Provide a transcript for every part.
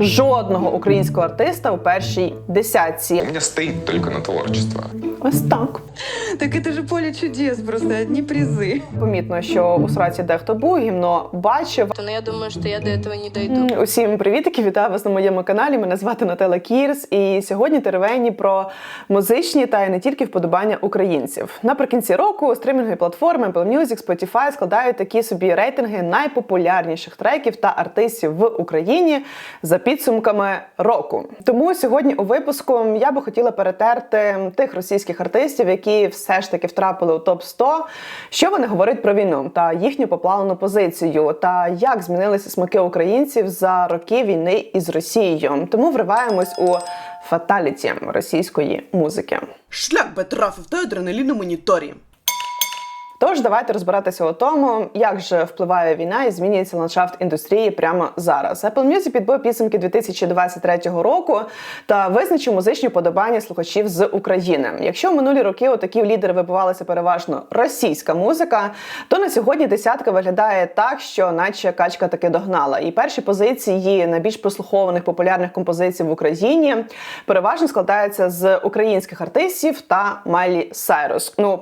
жодного українського артиста у першій десятці. У меня стоит только на творчество. Ось так. Так это же поле чудес, просто одни призы. Помітно, що у сраці дехто був, гімно бачив. Но я думаю, что я до этого не дойду. М, Усім привітики, вітаю вас на моєму каналі. Мене звати Нателла Кірс. І сьогодні теревені про музичні та й не тільки вподобання українців. Наприкінці року стрімінгові платформи Apple Music, Spotify складають такі собі рейтинги найпопулярніших треків та артистів в Україні за підсумками року. Тому сьогодні у випуску я би хотіла перетерти тих російських артистів, які все ж таки втрапили у топ 100 що вони говорять про війну та їхню поплавлену позицію, та як змінилися смаки українців за роки війни із Росією. Тому вриваємось у фаталіті російської музики. Шлях би трафив той адреналін на моніторі. Тож давайте розбиратися у тому, як же впливає війна і змінюється ландшафт індустрії прямо зараз. Apple Music підбив підсумки 2023 року та визначив музичні подобання слухачів з України. Якщо в минулі роки у такі лідери вибивалася переважно російська музика, то на сьогодні десятка виглядає так, що наче качка таки догнала. І перші позиції найбільш прослухованих популярних композицій в Україні переважно складаються з українських артистів та Майлі Сайрус. Ну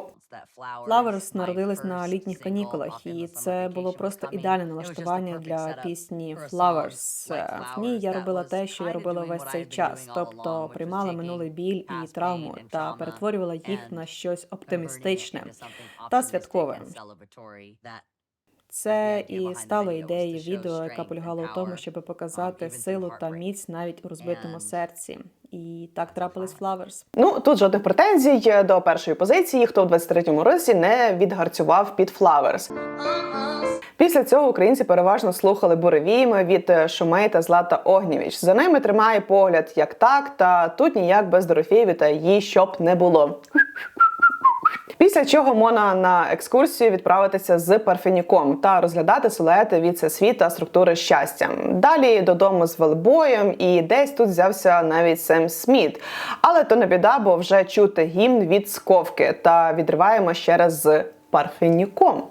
Flowers народилась на літніх канікулах, і це було просто ідеальне налаштування для пісні Flowers. Е, В ній я робила те, що я робила весь цей час, тобто приймала минулий біль і травму та перетворювала їх на щось оптимістичне та святкове. Це і стало ідеєю відео, яка полягала у тому, щоб показати силу та міць навіть у розбитому серці. І так трапились Flowers. Ну тут жодних претензій до першої позиції, хто в 23-му році не відгарцював під Flowers. Після цього українці переважно слухали буревійми від Шумей та Злата Огнєвіч. За ними тримає погляд як так, та тут ніяк без Дорофєєві та її щоб не було. Після чого можна на екскурсію відправитися з парфеніком та розглядати силуети від всесвіт та структури щастя. Далі додому з велбоєм, і десь тут взявся навіть Сем Сміт. Але то не біда, бо вже чути гімн від сковки та відриваємо ще раз з парфеніком.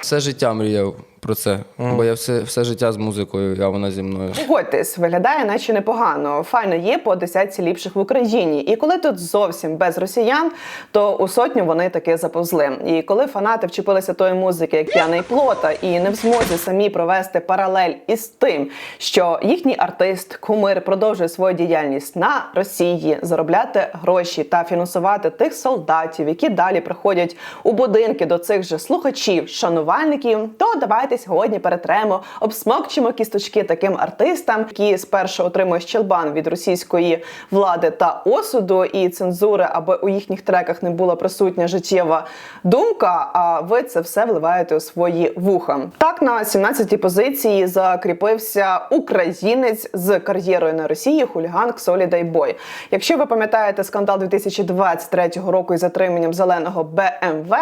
Все життя мріяв про це, бо я все, все життя з музикою, а вона зі мною. Погодьтесь, виглядає наче непогано. Файно є по десятці ліпших в Україні. І коли тут зовсім без росіян, то у сотню вони таки заповзли. І коли фанати вчепилися тої музики, як п'яний плота, і не в змозі самі провести паралель із тим, що їхній артист, кумир продовжує свою діяльність на Росії, заробляти гроші та фінансувати тих солдатів, які далі приходять у будинки до цих же слухачів, шанувальників, то давайте сьогодні перетремо, обсмокчимо кісточки таким артистам, які спершу отримують щелбан від російської влади та осуду і цензури, аби у їхніх треках не була присутня життєва думка. А ви це все вливаєте у свої вуха. Так на 17-й позиції закріпився українець з кар'єрою на Росії хуліган Ксолі Дайбой. Якщо ви пам'ятаєте скандал 2023 року із затриманням зеленого БМВ,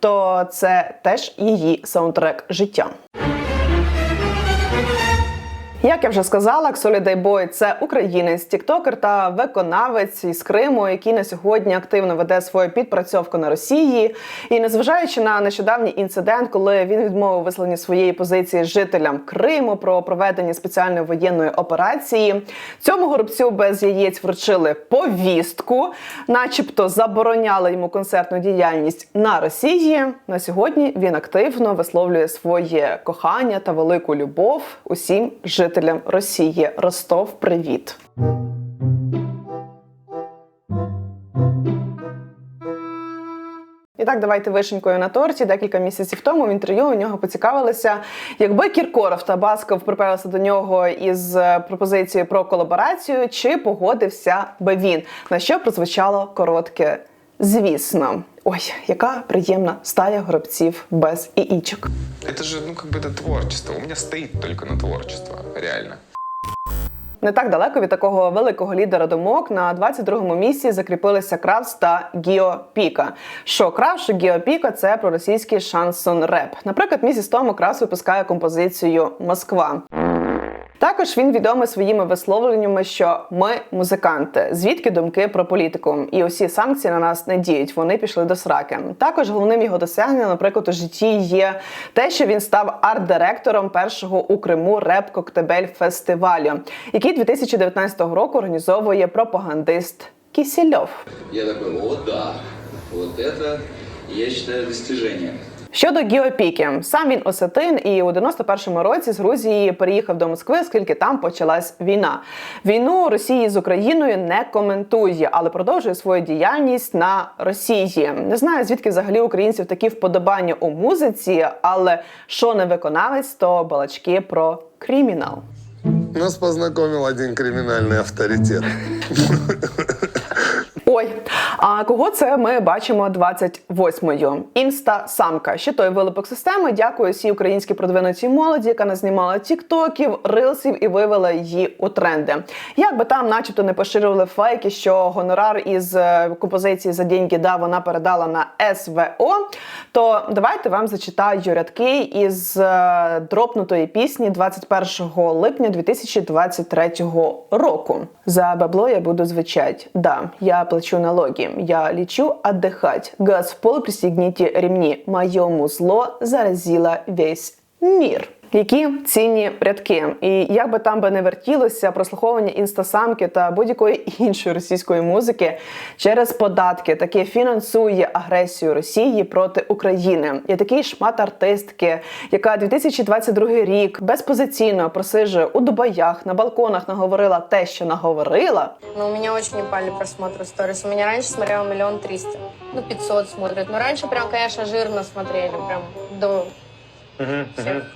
то це теж її саундтрек життя. തുടരാം Як я вже сказала, Дайбой – це українець, тіктокер та виконавець із Криму, який на сьогодні активно веде свою підпрацьовку на Росії. І незважаючи на нещодавній інцидент, коли він відмовив висловлення своєї позиції жителям Криму про проведення спеціальної воєнної операції, цьому горобцю без яєць вручили повістку, начебто забороняли йому концертну діяльність на Росії. На сьогодні він активно висловлює своє кохання та велику любов усім жителям Росії. Ростов, привіт! І так, давайте вишенькою на торті. Декілька місяців тому в інтерв'ю у нього поцікавилися, якби Кіркоров та Басков приперлися до нього із е, пропозицією про колаборацію, чи погодився би він? На що прозвучало коротке? Звісно, ой, яка приємна стая горобців без іічок. Это же, ну, как бы это творчество. У меня стоит только на творчество, реально. Не так далеко від такого великого лідера думок на 22-му місці закріпилися Кравс та Гіо Піка. Що Кравс, що Гіо Піка це проросійський шансон реп. Наприклад, місяць тому Кравс випускає композицію Москва. Також він відомий своїми висловленнями, що ми музиканти, звідки думки про політику, і усі санкції на нас не діють. Вони пішли до сраки. Також головним його досягненням, наприклад, у житті є те, що він став арт-директором першого у Криму реп коктебель фестивалю, який 2019 року організовує пропагандист Кісільов. Я такой, вот да, вот это, я считаю, достижение. Щодо Гіопіки, сам він осетин і у 91-му році з Грузії переїхав до Москви, оскільки там почалась війна. Війну Росії з Україною не коментує, але продовжує свою діяльність на Росії. Не знаю звідки взагалі українців такі вподобання у музиці, але що не виконавець, то балачки про кримінал. Нас познакомил один криминальный авторитет. Ой, а кого це ми бачимо 28-ю? Інста-самка. Ще той вилипок системи. Дякую всій українській продвинутій молоді, яка назнімала тіктоків, рилсів і вивела її у тренди. Як би там, начебто, не поширювали фейки, що гонорар із е, композиції за деньги да вона передала на СВО. То давайте вам зачитаю рядки із е, дропнутої пісні 21 липня 2023 року. За бабло я буду звучать. Да, я плачу налоги. Я лечу отдыхать. Газ в пол, пристегните ремни. Мое музло заразило весь мир. Які цінні рядки, і як би там би не вертілося прослуховування інстасамки та будь-якої іншої російської музики через податки, таке фінансує агресію Росії проти України. Є такий шмат артистки, яка 2022 рік безпозиційно просижує у дубаях на балконах, наговорила те, що наговорила. Но у меня очень упали просмотры сторис. У меня раньше смотрело миллион триста. Ну, 500 смотрят. Но раньше прям, конечно, жирно смотрели. Прям до всех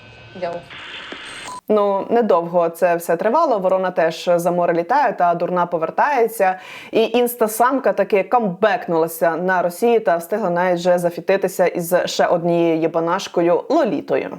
Ну недовго це все тривало. Ворона теж за море літає, та дурна повертається. І інстасамка таки камбекнулася на Росії та встигла навіть вже зафітитися із ще однією єбанашкою Лолітою.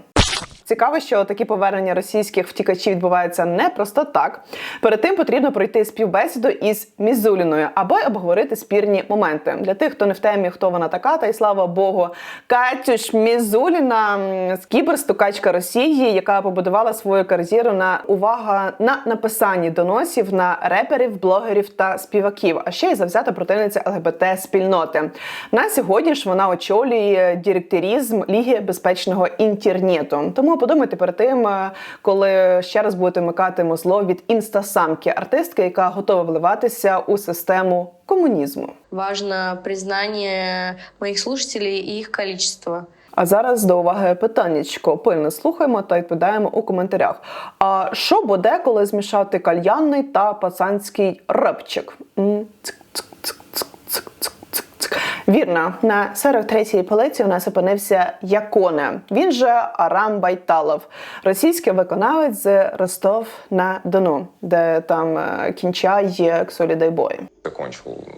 Цікаво, що такі повернення російських втікачів відбуваються не просто так. Перед тим потрібно пройти співбесіду із Мізуліною, аби обговорити спірні моменти. Для тих, хто не в темі, хто вона така, та й слава Богу, Катюш Мізуліна, м, кіберстукачка Росії, яка побудувала свою кар'єру на увага на написанні доносів на реперів, блогерів та співаків, а ще й завзята противниця ЛГБТ спільноти. На сьогодні ж вона очолює директорізм Ліги безпечного інтернету. Тому подумайте перед тим, е, коли ще раз будете вмикати мозло від інстасамки, артистки, яка готова вливатися у систему комунізму. Важно признание моих слушателей и их количество. А зараз до уваги питаннячко. Пильно слухаємо та відповідаємо у коментарях. А що буде, коли змішати кальянний та пацанський репчик? Вірно, на 43-й полиці у нас опинився Яконе. Він же Арам Байталов, російський виконавець з Ростов на Дону, де там е, кінчає Ксолідайбой.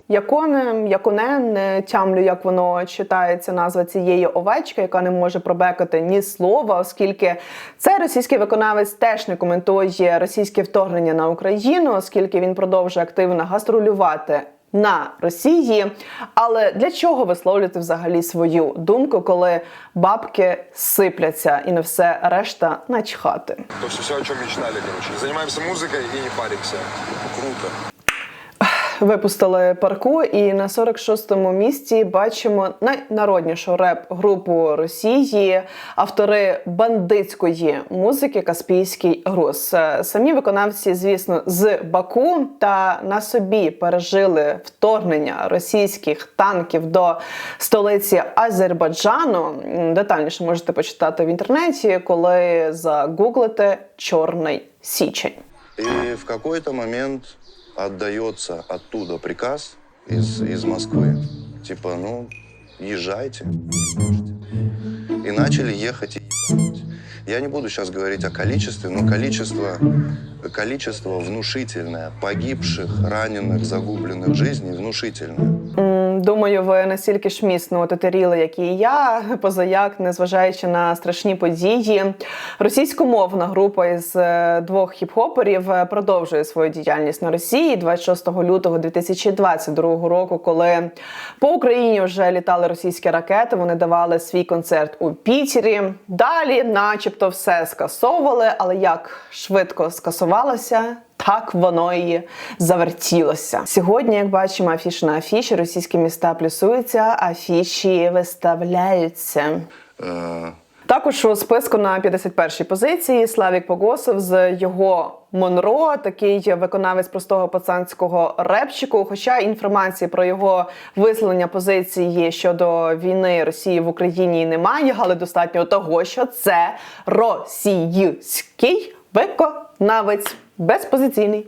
Яконе, яконе, не тямлю, як воно читається назва цієї овечки, яка не може пробекати ні слова, оскільки цей російський виконавець теж не коментує російське вторгнення на Україну, оскільки він продовжує активно гастролювати. На Росії, але для чого висловлювати взагалі свою думку, коли бабки сипляться і на все решта начхати? То все, о чому мечтали, короче. Займаємося музикою і не паримося. Круто. Випустили парку, і на 46-му місці бачимо найнароднішу реп-групу Росії, автори бандитської музики Каспійський груз. Е, Самі виконавці, звісно, з Баку та на собі пережили вторгнення російських танків до столиці Азербайджану. Детальніше можете почитати в інтернеті, коли загуглите Чорний січень. И в какой-то момент отдается оттуда приказ из, из Москвы. Типа, ну, езжайте. И начали ехать и. Я не буду сейчас говорить о количестве, но количество количество внушительное погибших, раненых, загубленных жизней внушительное. Думаю, ви настільки ж міцно тетеріли, як і я, позаяк, незважаючи на страшні події. Російськомовна група із е, двох хіп-хоперів е, продовжує свою діяльність на Росії 26 лютого 2022 року, коли по Україні вже літали російські ракети. Вони давали свій концерт у Пітері. Далі, начебто, все скасовували, але як швидко скасувалося. Так воно і завертілося. Сьогодні, як бачимо, афіші на афіші, російські міста плюсуються, афіші виставляються. Э, Також у списку на 51-й позиції Славік Погосов з його Монро, такий виконавець простого пацанського репчику. Хоча інформації про його висловлення позиції щодо війни Росії в Україні немає, але достатньо того, що це російський виконавець безпозиційний.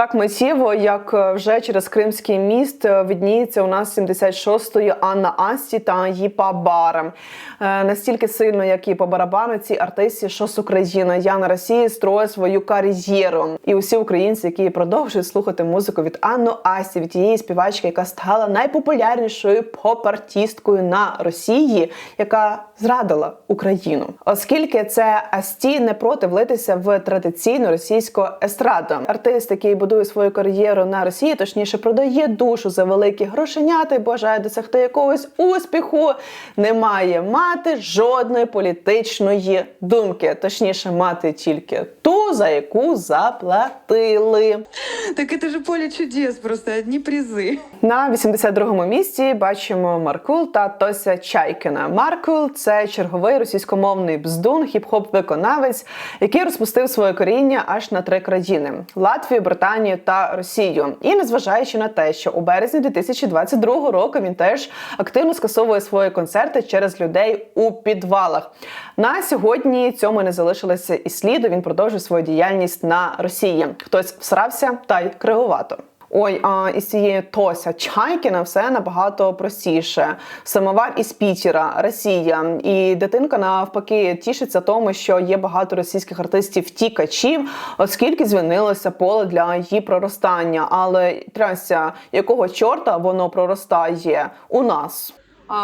Так миттєво, як е, вже через Кримський міст е, видніється у нас 76-ї Анна Асті та її по барам. Е, Настільки сильно, як і по барабану, ці артисти, що з України, я на Росії строю свою кар'єру. І усі українці, які продовжують слухати музику від Анну Асті, від тієї співачки, яка стала найпопулярнішою поп-артисткою на Росії, яка зрадила Україну, оскільки це Асті не проти влитися в традиційну російську естраду. Артист, який будує свою кар'єру на Росії, точніше продає душу за великі грошенята і бажає досягти якогось успіху, не має мати жодної політичної думки, точніше, мати тільки ту, за яку заплатили. Так это же поле чудес, просто одни призы. На 82-му місці бачимо Маркул та Тося Чайкіна. Маркул це черговий російськомовний бздун, хіп-хоп виконавець, який розпустив своє коріння аж на три країни: Латвію, Британію та Росію. І незважаючи на те, що у березні 2022 року він теж активно скасовує свої концерти через людей у підвалах. На сьогодні цьому не залишилося і сліду. Він продовжує свою діяльність на Росії. Хтось всрався та й кривувато. Ой, а із цієї Тося Чайкіна все набагато простіше. Самовар із Пітера, Росія. І дитинка навпаки тішиться тому, що є багато російських артистів тікачів, оскільки звільнилося поле для її проростання. Але трясся, якого чорта воно проростає у нас?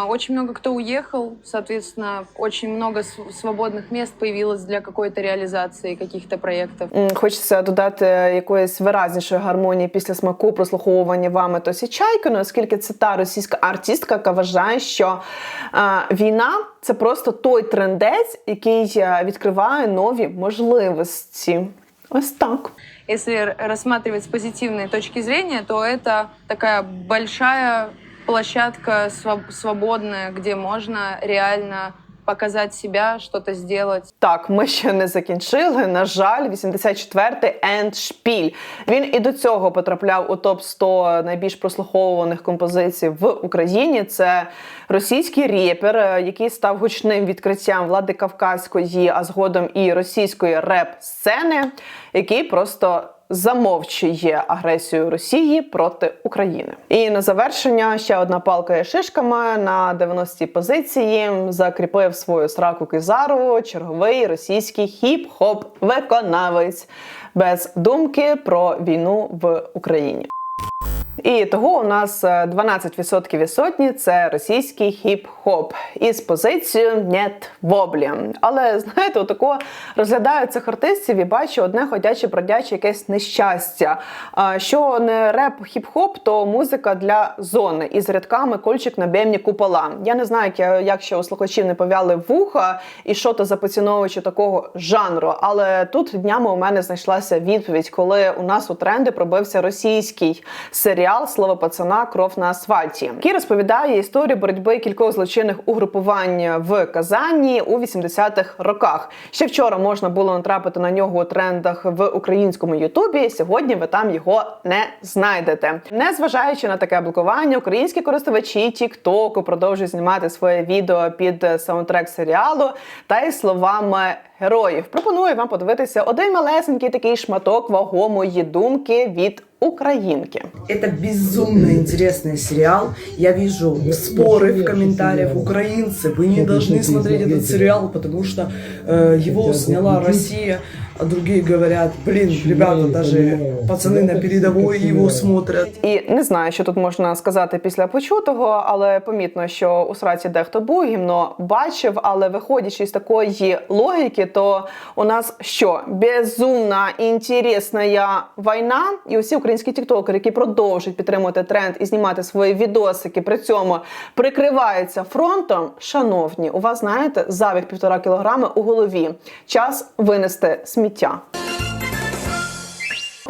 Очень много кто уехал, соответственно, очень много св- свободных мест появилось для какой-то реализации каких-то проектов. М, Хочеться додати якоїсь виразнішої гармонії після смаку прослуховування вами Тосі Чайкіну, оскільки це та російська артистка, яка вважає, що е, війна це просто той трендець, який е, відкриває нові можливості. Ось так. Если р- рассматривать с позитивной точки зрения, то это такая большая площадка своб- свободная, где можно реально показать себя, что-то сделать. Так, ми ще не закінчили. На жаль, 84-й Ендшпіль. Він і до цього потрапляв у топ 100 найбільш прослуховуваних композицій в Україні. Це російський репер, е, який став гучним відкриттям влади кавказької, а згодом і російської реп-сцени, який просто замовчує агресію Росії проти України. І на завершення ще одна палка шишками на 90-й позиції закріпив свою сраку кизару черговий російський хіп-хоп виконавець без думки про війну в Україні. І того у нас е, 12% із сотні це російський хіп-хоп із позицією «Нет воблі». Але знаєте, отако розглядаю цих артистів і бачу одне ходяче бродяче якесь нещастя. Що не реп хіп-хоп, то музика для зони із рядками кольчик на бемні купола. Я не знаю, як, як ще у слухачів не повяли вуха і що то за поціновувачі такого жанру. Але тут днями у мене знайшлася відповідь, коли у нас у тренди пробився російський серіал Слово пацана кров на асфальті, який розповідає історію боротьби кількох злочинних угрупувань в Казані у 80-х роках. Ще вчора можна було натрапити на нього у трендах в українському Ютубі. Сьогодні ви там його не знайдете. Незважаючи на таке блокування, українські користувачі Тіктоку продовжують знімати своє відео під саундтрек серіалу та й словами героїв. Пропоную вам подивитися один малесенький такий шматок вагомої думки від українки. Это безумно интересный сериал. Я вижу споры в комментариях. Украинцы, вы не должны смотреть этот сериал, потому что э, его сняла Россия. а другие говорят, блин, ребята, даже пацаны на передовой его смотрят. І не знаю, що тут можна сказати після почутого, але помітно, що у сраці дехто був гімно бачив. Але виходячи з такої логіки, то у нас що безумна інтересна війна, і усі українські тіктокери, які продовжують підтримувати тренд і знімати свої відосики, при цьому прикриваються фронтом. Шановні, у вас знаєте забіг півтора кілограми у голові. Час винести сміття сміття.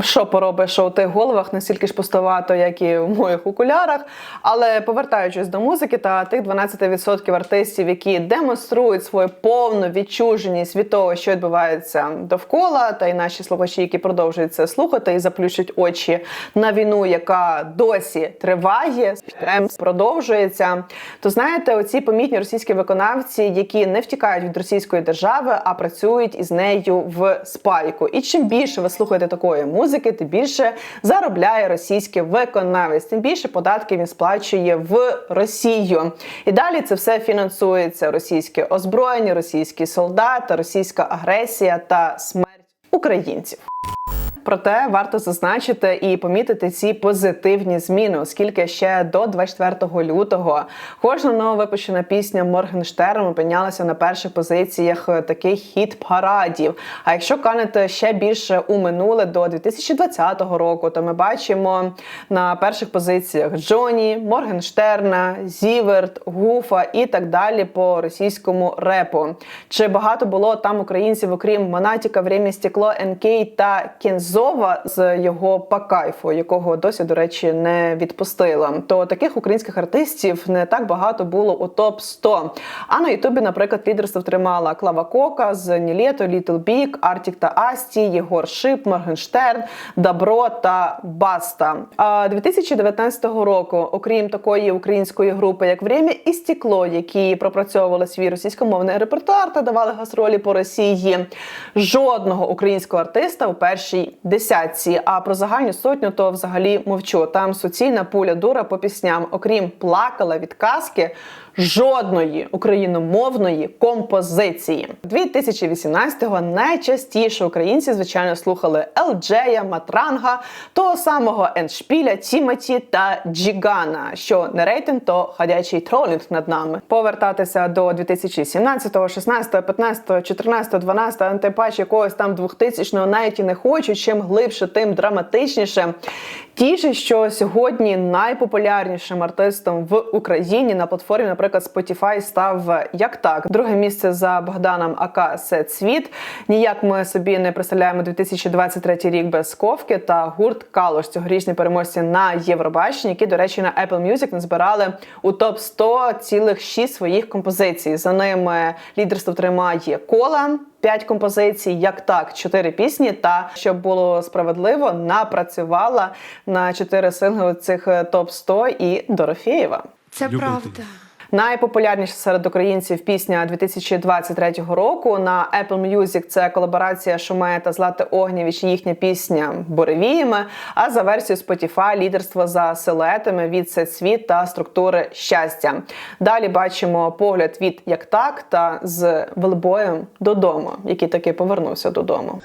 Що поробиш, що у тих головах настільки ж пустовато, як і в моїх окулярах. Але повертаючись до музики та тих 12% артистів, які демонструють свою повну відчуженість від того, що відбувається довкола, та й наші слухачі, які продовжують це слухати і заплющують очі на війну, яка досі триває, продовжується. То знаєте, оці помітні російські виконавці, які не втікають від російської держави, а працюють із нею в спайку. І чим більше ви слухаєте такої музики, тим більше заробляє російський виконавець, тим більше податків він сплачує в Росію. І далі це все фінансується російське озброєння, російські солдати, російська агресія та смерть українців. Проте варто зазначити і помітити ці позитивні зміни, оскільки ще до 24 лютого кожна нова випущена пісня Моргенштерн опинялася на перших позиціях таких хіт-парадів. А якщо канете ще більше у минуле до 2020 року, то ми бачимо на перших позиціях Джоні, Моргенштерна, Зіверт, Гуфа і так далі по російському репу. Чи багато було там українців, окрім Монатіка, Время стекло, НК та Кензо? Зова з його по кайфу, якого досі, до речі, не відпустила. То таких українських артистів не так багато було у топ 100 А на Ютубі, наприклад, лідерство тримала Клава Кока з Нілето, Літл Бік, Артік та Асті, Єгор Шип, Моргенштерн, Добро та Баста. А 2019 року, окрім такої української групи, як Время і Стекло, які пропрацьовували свій російськомовний репертуар та давали гастролі по Росії, жодного українського артиста у першій десятці. А про загальну сотню то взагалі мовчу. Там суцільна пуля дура по пісням, окрім плакала від казки. Жодної україномовної композиції 2018-го найчастіше українці звичайно слухали Елджея, Матранга, того самого Еншпіля, Тімоті та Джігана. Що не рейтинг, то ходячий тролінг над нами. Повертатися до 2017-го, 16-го, 15-го, 14-го, 12-го, антипач якогось там 2000-го навіть і не хочу. Чим глибше, тим драматичніше. Тішить, що сьогодні найпопулярнішим артистом в Україні на платформі, наприклад, Spotify став як так. Друге місце за Богданом АК Сет Світ. Ніяк ми собі не представляємо 2023 рік без ковки та гурт Калош, цьогорічні переможці на Євробаченні, які, до речі, на Apple Music назбирали у топ 100 цілих 6 своїх композицій. За ними лідерство тримає кола. П'ять композицій, як так, чотири пісні. Та щоб було справедливо, напрацювала на чотири сингли цих топ 100 і Дорофєєва. Це правда. Найпопулярніша серед українців пісня 2023 року на Apple Music – це колаборація Шумея та Злати Огнєвіч. Їхня пісня Буревіями. А за версією Spotify лідерство за силуетами від Сецвіт та структури щастя. Далі бачимо погляд від як так та з велбоєм додому, який таки повернувся додому.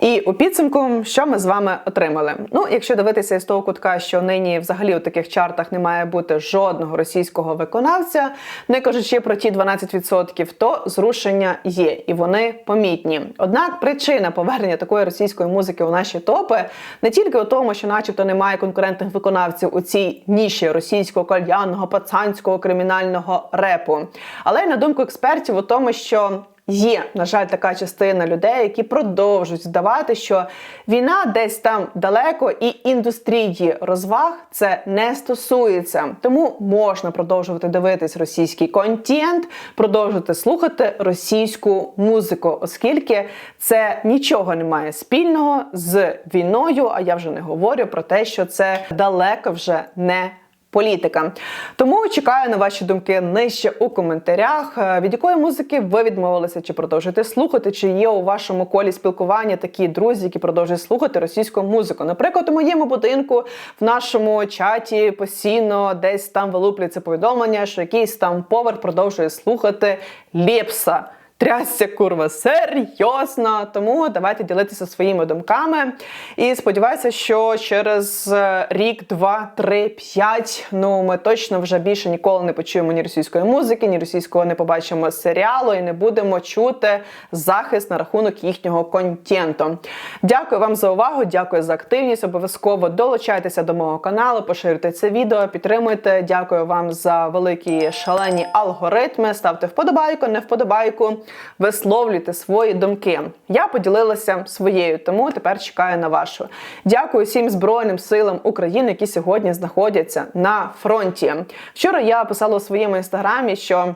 І у підсумку, що ми з вами отримали? Ну, якщо дивитися із того кутка, що нині взагалі у таких чартах не має бути жодного російського виконавця, не кажучи про ті 12%, то зрушення є, і вони помітні. Однак причина повернення такої російської музики у наші топи не тільки у тому, що, начебто, немає конкурентних виконавців у цій ніші російського кальянного, пацанського кримінального репу, але й на думку експертів у тому, що Є, на жаль, така частина людей, які продовжують здавати, що війна десь там далеко, і індустрії розваг це не стосується. Тому можна продовжувати дивитись російський контент, продовжувати слухати російську музику, оскільки це нічого не має спільного з війною. А я вже не говорю про те, що це далеко вже не політика. Тому чекаю на ваші думки нижче у коментарях. Е, Від якої музики ви відмовилися, чи продовжуєте слухати, чи є у вашому колі спілкування такі друзі, які продовжують слухати російську музику. Наприклад, у моєму будинку в нашому чаті постійно десь там вилуплюється повідомлення, що якийсь там поверх продовжує слухати Лєпса. Трясся курва серйозно, тому давайте ділитися своїми думками. І сподіваюся, що через е, рік, два, три, п'ять, ну ми точно вже більше ніколи не почуємо ні російської музики, ні російського не побачимо серіалу і не будемо чути захист на рахунок їхнього контенту. Дякую вам за увагу, дякую за активність. Обов'язково долучайтеся до мого каналу, поширюйте це відео, підтримуйте. Дякую вам за великі шалені алгоритми. Ставте вподобайку, не вподобайку, висловлюйте свої думки. Я поділилася своєю, тому тепер чекаю на вашу. Дякую всім Збройним силам України, які сьогодні знаходяться на фронті. Вчора я писала у своєму інстаграмі, що.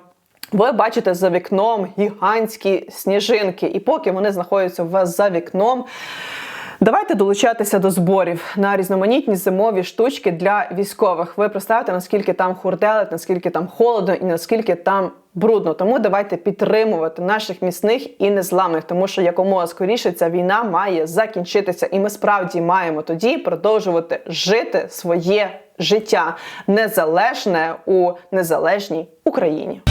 Ви бачите за вікном гігантські сніжинки, і поки вони знаходяться у вас за вікном. Давайте долучатися до зборів на різноманітні зимові штучки для військових. Ви представте, наскільки там хурделить, наскільки там холодно і наскільки там брудно. Тому давайте підтримувати наших міцних і незламних, тому що якомога скоріше ця війна має закінчитися, і ми справді маємо тоді продовжувати жити своє життя незалежне у незалежній Україні.